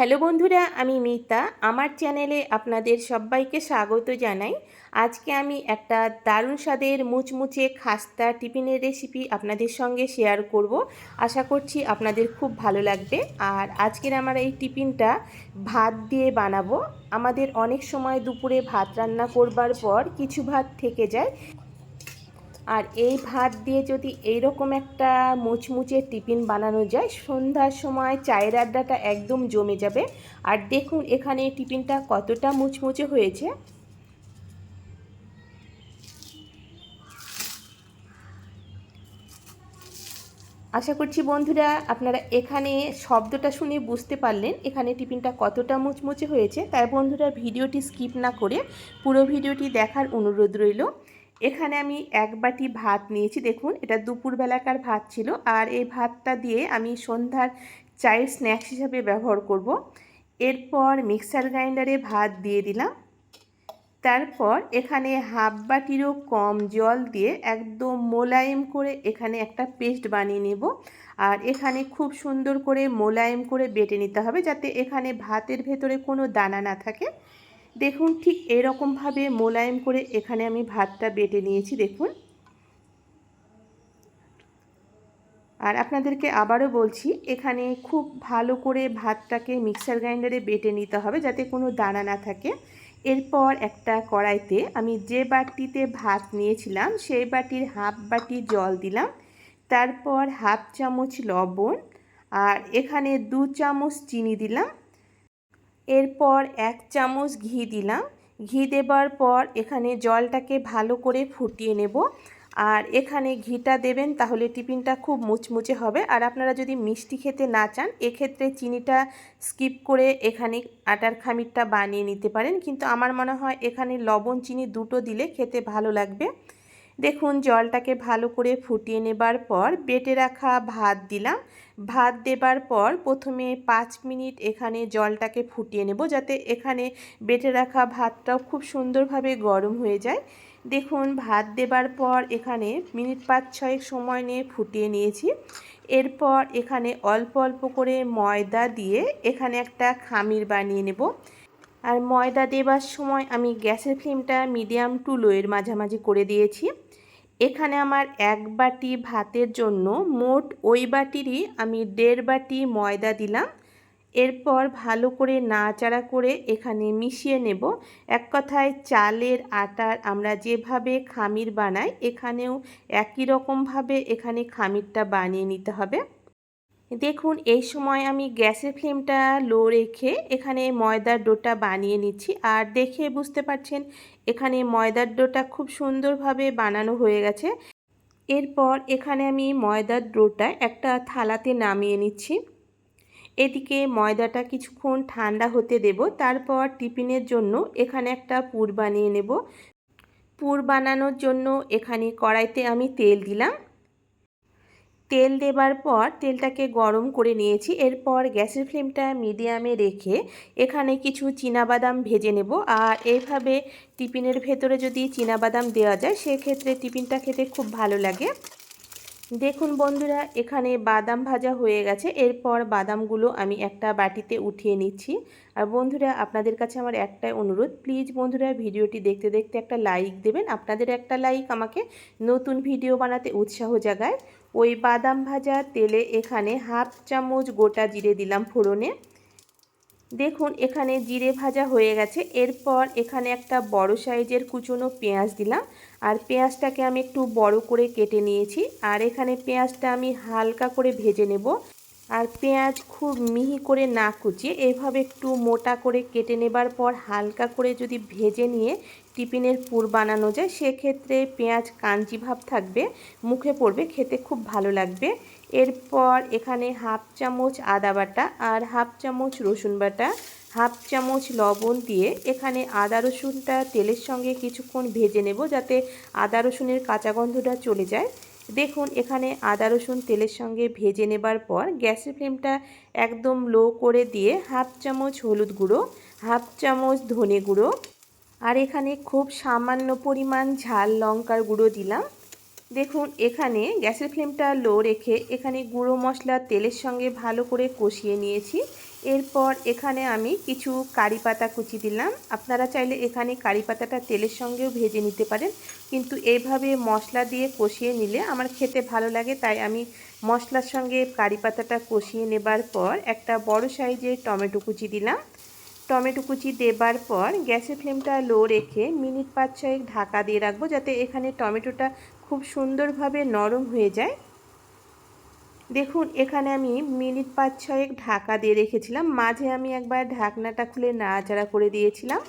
Hello বন্ধুরা, আমি মিতা। আমার চ্যানেলে আপনাদের সবাইকে স্বাগত জানাই। আজকে আমি একটা দারুণ স্বাদের মুচমুচে খাস্তা টিফিনের রেসিপি আপনাদের সঙ্গে শেয়ার করব। আশা করছি আপনাদের খুব ভালো লাগবে। আর আজকের আমার এই টিফিনটা ভাত দিয়ে বানাবো। আমাদের অনেক সময় দুপুরে ভাত রান্না করবার পর কিছু ভাত থেকে যায়। আর এই ভাত দিয়ে যদি এইরকম একটা মুচমুচে টিফিন বানানো যায়, সন্ধ্যার সময় চায়ের আড্ডাটা একদম জমে যাবে। আর দেখুন এখানে টিফিনটা কতটা মুচমুচে হয়েছে। আশা করছি বন্ধুরা আপনারা এখানে শব্দটা শুনে বুঝতে পারলেন এখানে টিফিনটা কতটা মুচমুচে হয়েছে। তাই বন্ধুরা ভিডিওটি স্কিপ না করে পুরো ভিডিওটি দেখার অনুরোধ রইল। এখানে আমি এক বাটি ভাত নিয়েছি, দেখুন, এটা দুপুরবেলাকার ভাত ছিল। আর এই ভাতটা দিয়ে আমি সন্ধ্যার চায়ের স্ন্যাক্স হিসাবে ব্যবহার করব। এরপর মিক্সার গ্রাইন্ডারে ভাত দিয়ে দিলাম। তারপর এখানে হাফ বাটিরও কম জল দিয়ে একদম মোলায়েম করে এখানে একটা পেস্ট বানিয়ে নেব। আর এখানে খুব সুন্দর করে মোলায়েম করে বেটে নিতে হবে যাতে এখানে ভাতের ভেতরে কোনো দানা না থাকে। দেখুন ঠিক এরকমভাবে মোলায়েম করে এখানে আমি ভাতটা বেটে নিয়েছি, দেখুন। আর আপনাদেরকে আবারও বলছি, এখানে খুব ভালো করে ভাতটাকে মিক্সার গ্রাইন্ডারে বেটে নিতে হবে যাতে কোনো দানা না থাকে। এরপর একটা কড়াইতে আমি যে বাটিতে ভাত নিয়েছিলাম, সেই বাটির হাফ বাটি জল দিলাম, তারপর হাফ চামচ লবণ, আর এখানে দু চামচ চিনি দিলাম এরপর এক চামচ ঘি দিলাম। ঘি দেবার পর এখানে জলটাকে ভালো করে ফুটিয়ে নেব। আর এখানে ঘিটা দেবেন তাহলে টিফিনটা খুব মুচমুচে হবে। আর আপনারা যদি মিষ্টি খেতে না চান, এক্ষেত্রে চিনিটা স্কিপ করে এখানে আটার খামিরটা বানিয়ে নিতে পারেন। কিন্তু আমার মনে হয় এখানে লবণ, চিনি দুটো দিলে খেতে ভালো লাগবে। দেখুন, জলটাকে ভালো করে ফুটিয়ে নেবার পর বেটে রাখা ভাত দিলাম। ভাত দেবার পর প্রথমে পাঁচ মিনিট এখানে জলটাকে ফুটিয়ে নেব যাতে এখানে বেটে রাখা ভাতটাও খুব সুন্দরভাবে গরম হয়ে যায়। দেখুন, ভাত দেবার পর এখানে মিনিট পাঁচ ছয়েক সময় নিয়ে ফুটিয়ে নিয়েছি। এরপর এখানে অল্প অল্প করে ময়দা দিয়ে এখানে একটা খামির বানিয়ে নেব। আর ময়দা দেবার সময় আমি গ্যাসের ফ্লেমটা মিডিয়াম টু লোয়ের মাঝামাঝি করে দিয়েছি। এখানে আমার এক বাটি ভাতের জন্য মোট ওই বাটিরই আমি দেড় বাটি ময়দা দিলাম। এরপর ভালো করে নাড়াচাড়া করে এখানে মিশিয়ে নেব। এক কথায় চালের আটার আমরা যেভাবে খামির বানাই, এখানেও একই রকমভাবে এখানে খামিরটা বানিয়ে নিতে হবে। দেখুন, এই সময় আমি গ্যাসের ফ্লেমটা লো রেখে এখানে ময়দার ডোটা বানিয়ে নিচ্ছি। আর দেখে বুঝতে পারছেন এখানে ময়দার ডোটা খুব সুন্দরভাবে বানানো হয়ে গেছে। এরপর এখানে আমি ময়দার ডোটা একটা থালাতে নামিয়ে নিচ্ছি। এদিকে ময়দাটা কিছুক্ষণ ঠান্ডা হতে দেব, তারপর টিফিনের জন্য এখানে একটা পুর বানিয়ে নেব। পুর বানানোর জন্য এখানে কড়াইতে আমি তেল দিলাম। তেল দেবার পর তেলটাকে গরম করে নিয়েছি। এরপর গ্যাসের ফ্লেমটা মিডিয়ামে রেখে এখানে কিছু বাদাম ভেজে নেব। আর এইভাবে টিফিনের ভেতরে যদি বাদাম দেওয়া যায়, সেক্ষেত্রে টিফিনটা খেতে খুব ভালো লাগে। দেখুন বন্ধুরা, এখানে বাদাম ভাজা হয়ে গেছে। এরপর বাদামগুলো আমি একটা বাটিতে উঠিয়ে নিচ্ছি। আর বন্ধুরা, আপনাদের কাছে আমার একটাই অনুরোধ, প্লিজ বন্ধুরা ভিডিওটি দেখতে দেখতে একটা লাইক দেবেন। আপনাদের একটা লাইক আমাকে নতুন ভিডিও বানাতে উৎসাহ জাগায়। ওই বাদাম ভাজা তেলে এখানে হাফ চামচ গোটা জিরে দিলাম ফোড়নে। দেখুন, এখানে জিরে ভাজা হয়ে গেছে। এরপর এখানে একটা বড় সাইজের কুচনো পেঁয়াজ দিলাম। আর পেঁয়াজটাকে আমি একটু বড় করে কেটে নিয়েছি। আর এখানে পেঁয়াজটা আমি হালকা করে ভেজে নেব। আর পেঁয়াজ খুব মিহি করে না কুচিয়ে এভাবে একটু মোটা করে কেটে নেবার পর হালকা করে যদি ভেজে নিয়ে টিফিনের পুর বানানো যায়, সেক্ষেত্রে পেঁয়াজ কাঞ্চি ভাব থাকবে, মুখে পড়বে, খেতে খুব ভালো লাগবে। এরপর এখানে হাফ চামচ আদা বাটা আর হাফ চামচ রসুন বাটা, হাফ চামচ লবণ দিয়ে এখানে আদা রসুনটা তেলের সঙ্গে কিছুক্ষণ ভেজে নেব যাতে আদা রসুনের কাঁচা গন্ধটা চলে যায়। দেখুন, এখানে আদা রসুন তেলের সঙ্গে ভেজে নেবার পর গ্যাসের ফ্লেমটা একদম লো করে দিয়ে হাফ চামচ হলুদ গুঁড়ো, হাফ চামচ ধনে গুঁড়ো আর এখানে খুব সামান্য পরিমাণ ঝাল লঙ্কার গুঁড়ো দিলাম। দেখুন, এখানে গ্যাসের ফ্লেমটা লো রেখে এখানে গুঁড়ো মশলা তেলের সঙ্গে ভালো করে কষিয়ে নিয়েছি। এরপর এখানে আমি কিছু কারি পাতা কুচি দিলাম। আপনারা চাইলে এখানে কারি পাতাটা তেলের সঙ্গেও ভেজে নিতে পারেন। কিন্তু এইভাবে মশলা দিয়ে কষিয়ে নিলে আমার খেতে ভালো লাগে, তাই আমি মশলার সঙ্গে কারি পাতাটা কষিয়ে নেবার পর একটা বড় সাইজের টমেটো কুচি দিলাম। টমেটো কুচি দেবার পর গ্যাসের ফ্লেমটা লো রেখে মিনিট পাঁচ ছয়েক ঢাকা দিয়ে রাখব, যাতে এখানে টমেটোটা খুব সুন্দরভাবে নরম হয়ে যায়। দেখুন, এখানে আমি মিনিট পাঁচ ছয়েক ঢাকা দিয়ে রেখেছিলাম। মাঝে আমি একবার ঢাকনাটা খুলে নাড়াচাড়া করে দিয়েছিলাম।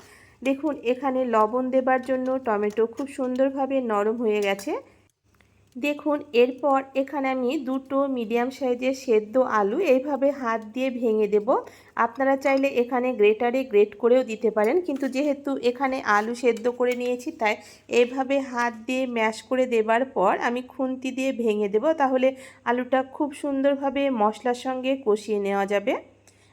দেখুন, এখানে লবণ দেবার জন্য টমেটো খুব সুন্দরভাবে নরম হয়ে গেছে। দেখুন, এরপর এখানে আমি দুটো মিডিয়াম সাইজের সেদ্ধ আলু এইভাবে হাত দিয়ে ভেঙে দেব। আপনারা চাইলে এখানে গ্রেটারে গ্রেট করেও দিতে পারেন, কিন্তু যেহেতু এখানে আলু সেদ্ধ করে নিয়েছি, তাই এইভাবে হাত দিয়ে ম্যাশ করে দেবার পর আমি খুন্তি দিয়ে ভেঙে দেব, তাহলে আলুটা খুব সুন্দরভাবে মশলার সঙ্গে কষিয়ে নেওয়া যাবে।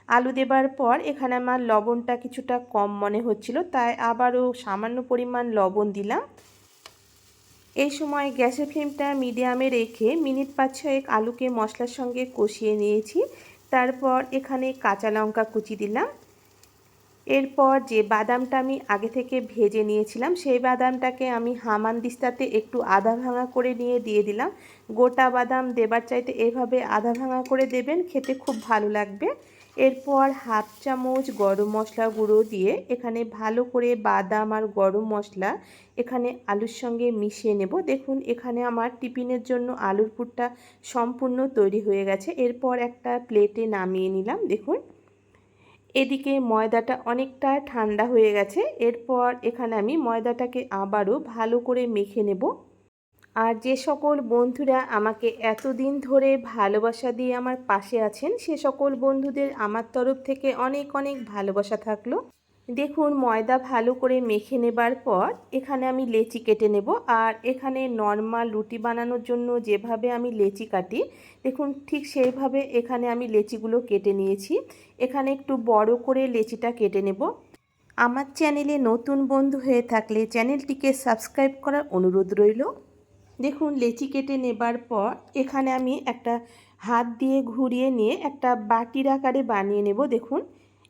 আলু দেবার পর এখানে আমার লবণটা কিছুটা কম মনে হচ্ছিল, তাই আবারও সামান্য পরিমাণ লবণ দিলাম। এই সময় গ্যাসের ফ্লেমটা মিডিয়ামে রেখে মিনিট পাঁচ ছয়েক আলুকে মশলার সঙ্গে কষিয়ে নিয়েছি। তারপর এখানে কাঁচা লঙ্কা কুচি দিলাম। এরপর যে বাদামটা আমি আগে থেকে ভেজে নিয়েছিলাম, সেই বাদামটাকে আমি হামান দিস্তাতে একটু আধা ভাঙা করে নিয়ে দিয়ে দিলাম। গোটা বাদাম দেবার চাইতে এভাবে আধা ভাঙা করে দেবেন, খেতে খুব ভালো লাগবে। এরপর হাফ চামচ গরম মশলা গুঁড়ো দিয়ে এখানে ভালো করে বাদাম আর গরম মশলা এখানে আলুর সঙ্গে মিশিয়ে নেব। দেখুন, এখানে আমার টিফিনের জন্য আলুর পুরটা সম্পূর্ণ তৈরি হয়ে গেছে। এরপর একটা প্লেটে নামিয়ে নিলাম। দেখুন, এদিকে ময়দাটা অনেকটা ঠান্ডা হয়ে গেছে। এরপর এখানে আমি ময়দাটাকে আবারও ভালো করে মেখে নেব। আর যে সকল বন্ধুরা আমাকে এতদিন ধরে ভালোবাসা দিয়ে আমার পাশে আছেন, সে সকল বন্ধুদের আমার তরফ থেকে অনেক অনেক ভালোবাসা থাকল। দেখুন, ময়দা ভালো করে মেখে নেবার পর এখানে আমি লেচি কেটে নেব আর এখানে নর্মাল রুটি বানানোর জন্য যেভাবে আমি লেচি কাটি, দেখুন ঠিক সেইভাবে এখানে আমি লেচিগুলো কেটে নিয়েছি। এখানে একটু বড় করে লেচিটা কেটে নেব। আমার চ্যানেলে নতুন বন্ধু হয়ে থাকলে চ্যানেলটিকে সাবস্ক্রাইব করার অনুরোধ রইল। দেখুন, লেচি কেটে নেবার পর এখানে আমি একটা হাত দিয়ে ঘুরিয়ে নিয়ে একটা বাটির আকারে বানিয়ে নেব। দেখুন,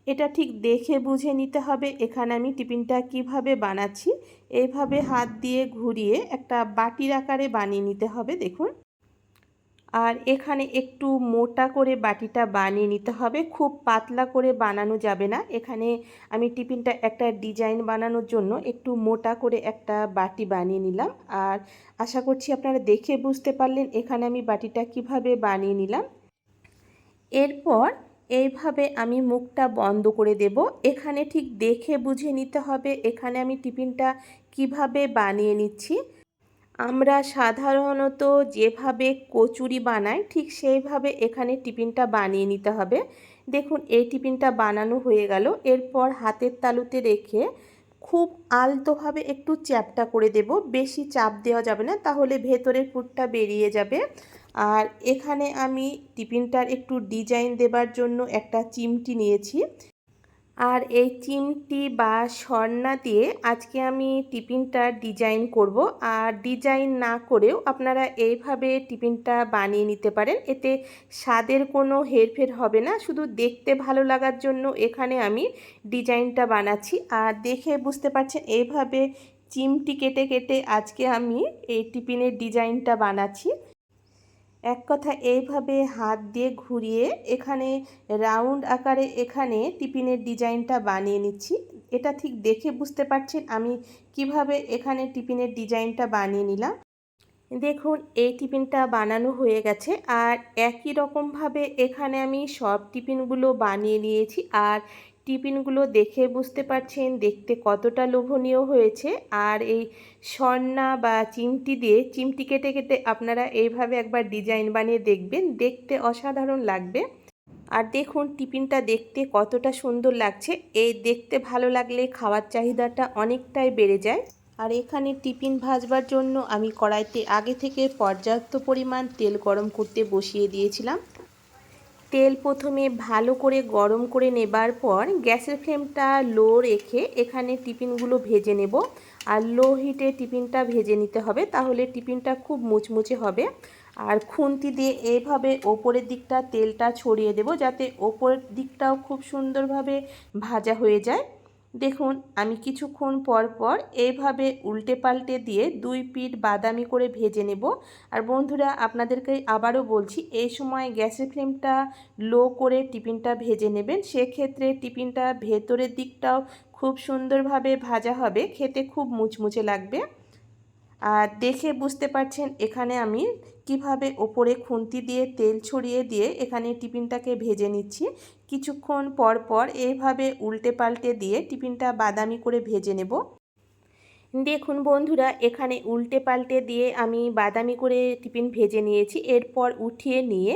এটা ঠিক দেখে বুঝে নিতে হবে এখানে আমি টিফিনটা কীভাবে বানাচ্ছি। এইভাবে হাত দিয়ে ঘুরিয়ে একটা বাটির আকারে বানিয়ে নিতে হবে। দেখুন। আর এখানে একটু মোটা করে বাটিটা বানিয়ে নিতে হবে। খুব পাতলা করে বানানো যাবে না। এখানে আমি টিফিনটা একটা ডিজাইন বানানোর জন্য একটু মোটা করে একটা বাটি বানিয়ে নিলাম। আর আশা করছি আপনারা দেখে বুঝতে পারলেন এখানে আমি বাটিটা কীভাবে বানিয়ে নিলাম। এরপর এইভাবে আমি মুখটা বন্ধ করে দেব। এখানে ঠিক দেখে বুঝে নিতে হবে এখানে আমি টিফিনটা কীভাবে বানিয়ে নিচ্ছি। আমরা সাধারণত যেভাবে কচুরি বানাই, ঠিক সেইভাবে এখানে টিফিনটা বানিয়ে নিতে হবে। দেখুন, এই টিফিনটা বানানো হয়ে গেল। এরপর হাতের তালুতে রেখে খুব আলতোভাবে একটু চ্যাপটা করে দেব। বেশি চাপ দেওয়া যাবে না, তাহলে ভেতরের ফুটটা বেরিয়ে যাবে। আর এখানে আমি টিফিনটার একটু ডিজাইন দেবার জন্য একটা চিমটি নিয়েছি। আর এই চিমটি বা স্বর্ণা দিয়ে আজকে আমি টিফিনটার ডিজাইন করব। আর ডিজাইন না করেও আপনারা এইভাবে টিফিনটা বানিয়ে নিতে পারেন। এতে স্বাদের কোনো হেরফের হবে না। শুধু দেখতে ভালো লাগার জন্য এখানে আমি ডিজাইনটা বানাচ্ছি। আর দেখে বুঝতে পারছেন, এইভাবে চিমটি কেটে কেটে আজকে আমি এই টিফিনের ডিজাইনটা বানাচ্ছি। এক কথা এইভাবে হাত দিয়ে ঘুরিয়ে এখানে রাউন্ড আকারে এখানে টিফিনের ডিজাইনটা বানিয়ে নিচ্ছি। এটা ঠিক দেখে বুঝতে পারছেন আমি কীভাবে এখানে টিফিনের ডিজাইনটা বানিয়ে নিলাম। দেখুন, এই টিফিনটা বানানো হয়ে গেছে আর একই রকমভাবে এখানে আমি সব টিফিনগুলো বানিয়ে নিয়েছি। আর টিফিনগুলো দেখে বুঝতে পারছেন দেখতে কতটা লোভনীয় হয়েছে। আর এই স্বর্ণা বা চিমটি দিয়ে, চিমটি কেটে কেটে আপনারা এইভাবে একবার ডিজাইন বানিয়ে দেখবেন, দেখতে অসাধারণ লাগবে। আর দেখুন, টিফিনটা দেখতে কতটা সুন্দর লাগছে। এই দেখতে ভালো লাগলে খাওয়ার চাহিদাটা অনেকটাই বেড়ে যায়। আর এখানে টিফিন ভাজবার জন্য আমি কড়াইতে আগে থেকে পর্যাপ্ত পরিমাণ তেল গরম করতে বসিয়ে দিয়েছিলাম। তেল প্রথমে ভালো করে গরম করে নেবার পর গ্যাসের ফ্লেমটা লো রেখে এখানে টিফিনগুলো ভেজে নেব। আর লো হিটে টিফিনটা ভেজে নিতে হবে, তাহলে টিফিনটা খুব মুচমুচে হবে। আর খুন্তি দিয়ে এইভাবে ওপরের দিকটা তেলটা ছড়িয়ে দেব, যাতে ওপরের দিকটাও খুব সুন্দরভাবে ভাজা হয়ে যায়। দেখুন, আমি কিছুক্ষণ পর পর এইভাবে উল্টে পাল্টে দিয়ে দুই পিঠ বাদামি করে ভেজে নেব। আর বন্ধুরা, আপনাদেরকে আবারও বলছি, এই সময় গ্যাসের ফ্লেমটা লো করে টিফিনটা ভেজে নেবেন। সেক্ষেত্রে টিফিনটা ভেতরের দিকটাও খুব সুন্দরভাবে ভাজা হবে, খেতে খুব মুচমুচে লাগবে। আর দেখে বুঝতে পারছেন, এখানে আমি কীভাবে ওপরে খুন্তি দিয়ে, তেল ছড়িয়ে দিয়ে এখানে টিফিনটাকে ভেজে নিচ্ছি। কিছুক্ষণ পর পর এইভাবে উল্টে পাল্টে দিয়ে টিফিনটা বাদামি করে ভেজে নেব। দেখুন বন্ধুরা, এখানে উল্টে পাল্টে দিয়ে আমি বাদামি করে টিফিন ভেজে নিয়েছি। এরপর উঠিয়ে নিয়ে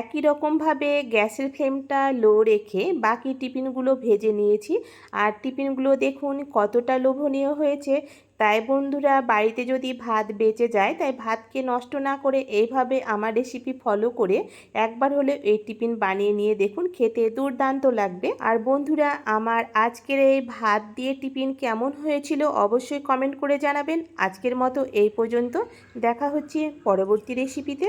একই রকমভাবে গ্যাসের ফ্লেমটা লো রেখে বাকি টিফিনগুলো ভেজে নিয়েছি। আর টিফিনগুলো দেখুন কতটা লোভনীয় হয়েছে। তাই বন্ধুরা, বাড়িতে যদি ভাত বেঁচে যায়, তাই ভাতকে নষ্ট না করে এইভাবে আমার রেসিপি ফলো করে একবার হলে এই টিফিন বানিয়ে নিয়ে দেখুন, খেতে দুর্দান্ত লাগবে। আর বন্ধুরা, আমার আজকের এই ভাত দিয়ে টিফিন কেমন হয়েছিল অবশ্যই কমেন্ট করে জানাবেন। আজকের মতো এই পর্যন্ত, দেখা হচ্ছে পরবর্তী রেসিপিতে